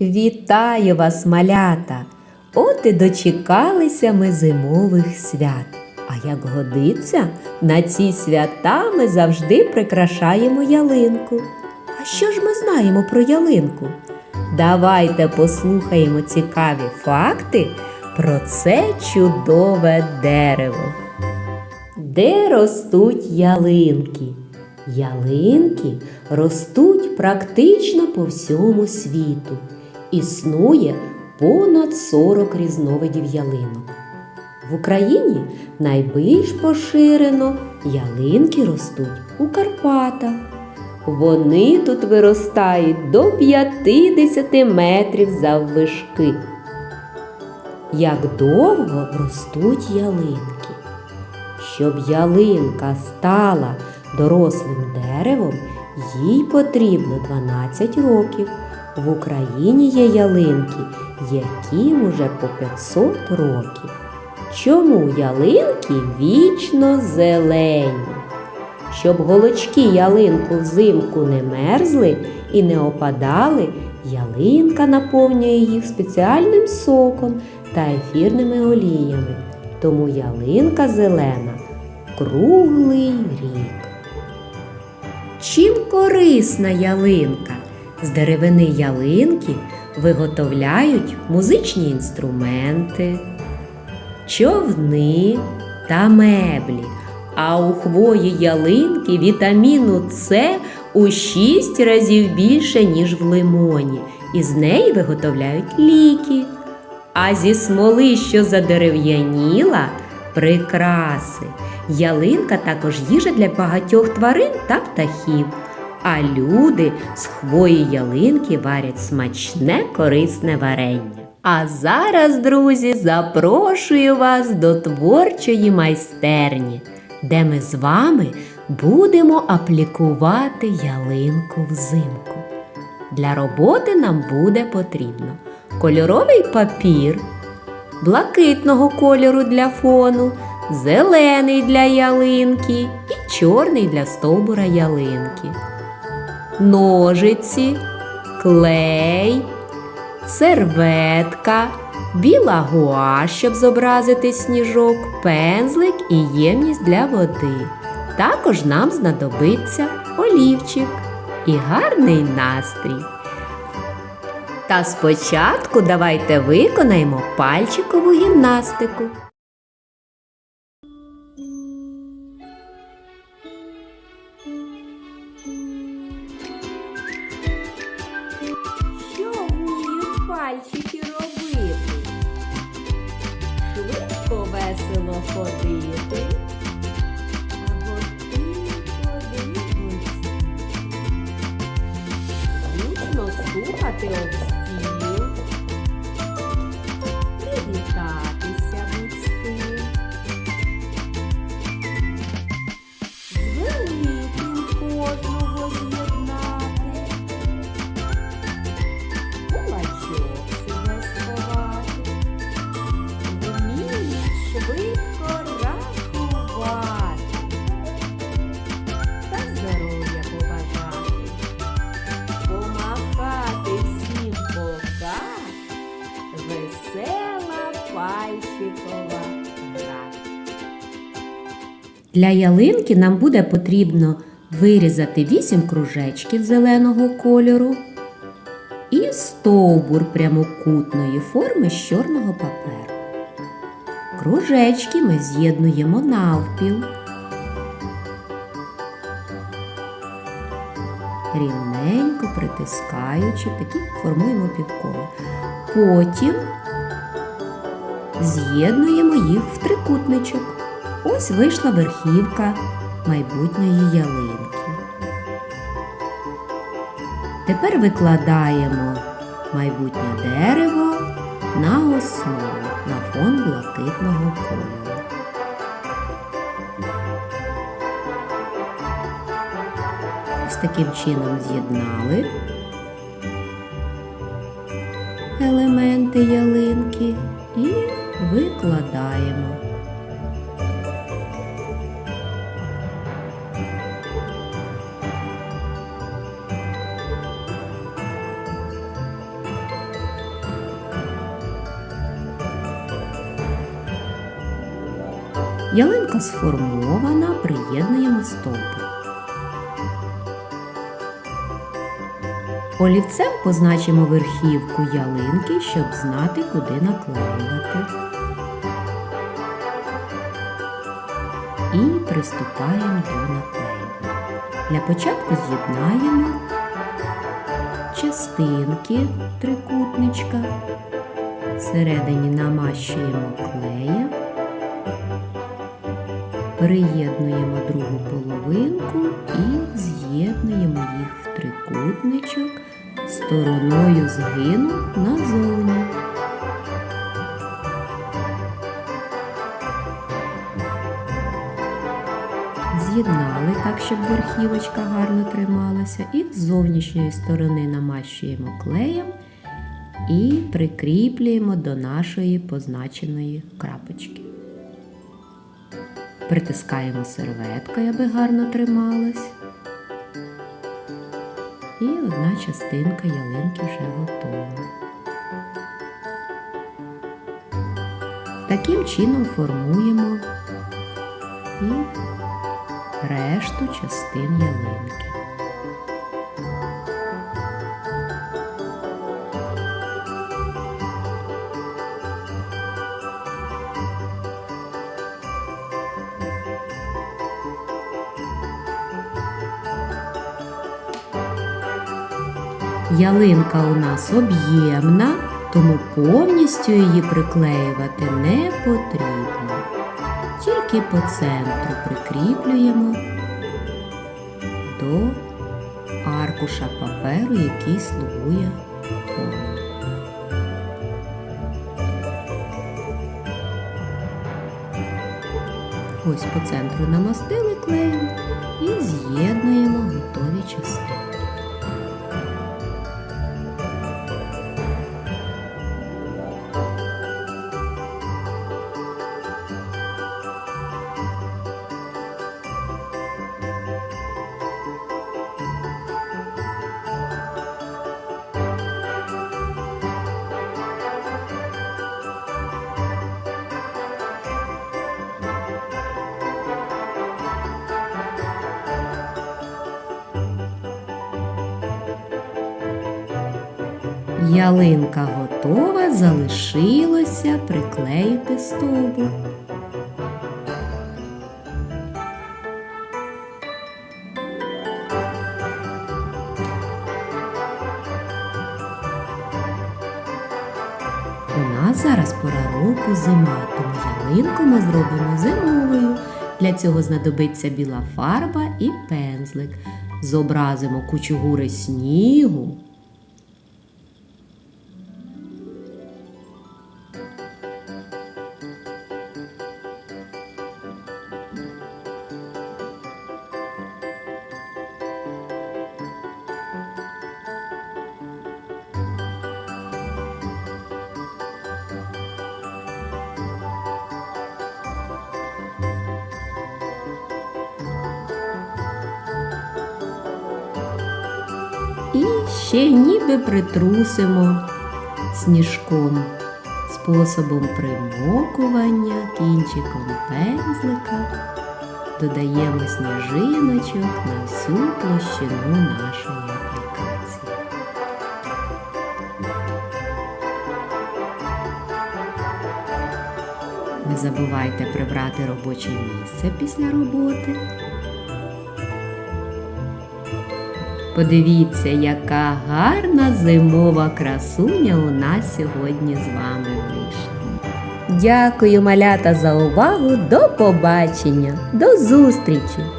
Вітаю вас, малята! От і дочекалися ми зимових свят. А як годиться, на ці свята ми завжди прикрашаємо ялинку. А що ж ми знаємо про ялинку? Давайте послухаємо цікаві факти про це чудове дерево. Де ростуть ялинки? Ялинки ростуть практично по всьому світу. Існує понад 40 різновидів ялинок. В Україні найбільш поширено ялинки ростуть у Карпатах. Вони тут виростають до 50 метрів заввишки. Як довго ростуть ялинки? Щоб ялинка стала дорослим деревом, їй потрібно 12 років. В Україні є ялинки, яким уже по 500 років. Чому ялинки вічно зелені? Щоб голочки ялинку взимку не мерзли і не опадали, ялинка наповнює їх спеціальним соком та ефірними оліями. Тому ялинка зелена круглий рік. Чим корисна ялинка? З деревини ялинки виготовляють музичні інструменти, човни та меблі. А у хвої ялинки вітаміну С у 6 разів більше, ніж в лимоні. І з неї виготовляють ліки. А зі смоли, що задерев'яніла, прикраси. Ялинка також їжа для багатьох тварин та птахів. А люди з хвої ялинки варять смачне корисне варення. А зараз, друзі, запрошую вас до творчої майстерні, де ми з вами будемо аплікувати ялинку взимку. Для роботи нам буде потрібно кольоровий папір, блакитного кольору для фону, зелений для ялинки і чорний для стовбура ялинки, ножиці, клей, серветка, біла гуаш, щоб зобразити сніжок, пензлик і ємність для води. Також нам знадобиться олівчик і гарний настрій. Та спочатку давайте виконаємо пальчикову гімнастику. Швидко весело ходити. Або тихо дивитися. Гучно стукати Пальчикова гра. Для ялинки нам буде потрібно вирізати 8 кружечків зеленого кольору і стовбур прямокутної форми з чорного паперу. Кружечки ми з'єднуємо навпіл. Рівненько притискаючи, такі формуємо півколо. Потім з'єднуємо їх в трикутничок. Ось вийшла верхівка майбутньої ялинки. Тепер викладаємо майбутнє дерево на основу на фон блакитного кольору. Ось таким чином з'єднали елементи ялинки і викладаємо. Ялинка сформована, приєднуємо стовпи. Олівцем позначимо верхівку ялинки, щоб знати, куди наклеювати. І приступаємо до наклеювання. Для початку з'єднаємо частинки трикутничка, всередині намащуємо клеєм, приєднуємо другу половинку і з'єднуємо їх в трикутничок стороною згину назовні. З'єднали так, щоб верхівочка гарно трималася, і з зовнішньої сторони намащуємо клеєм і прикріплюємо до нашої позначеної крапочки. Притискаємо серветкою, аби гарно трималась. І одна частинка ялинки вже готова. Таким чином формуємо і решту частин ялинки. Ялинка у нас об'ємна, тому повністю її приклеювати не потрібно. Тільки по центру прикріплюємо до аркуша паперу, який слугує формою. Ось по центру намастили Ялинка готова, залишилося приклеїти стовбур. У нас зараз пора року зима, тому ялинку ми зробимо зимовою. Для цього знадобиться біла фарба і пензлик. Зобразимо кучугури снігу. Ще ніби притрусимо сніжком способом примокування кінчиком пензлика. Додаємо сніжиночок на всю площину нашої аплікації. Не забувайте прибрати робоче місце після роботи. Подивіться, яка гарна зимова красуня у нас сьогодні з вами вийшла. Дякую, малята, за увагу. До побачення, до зустрічі!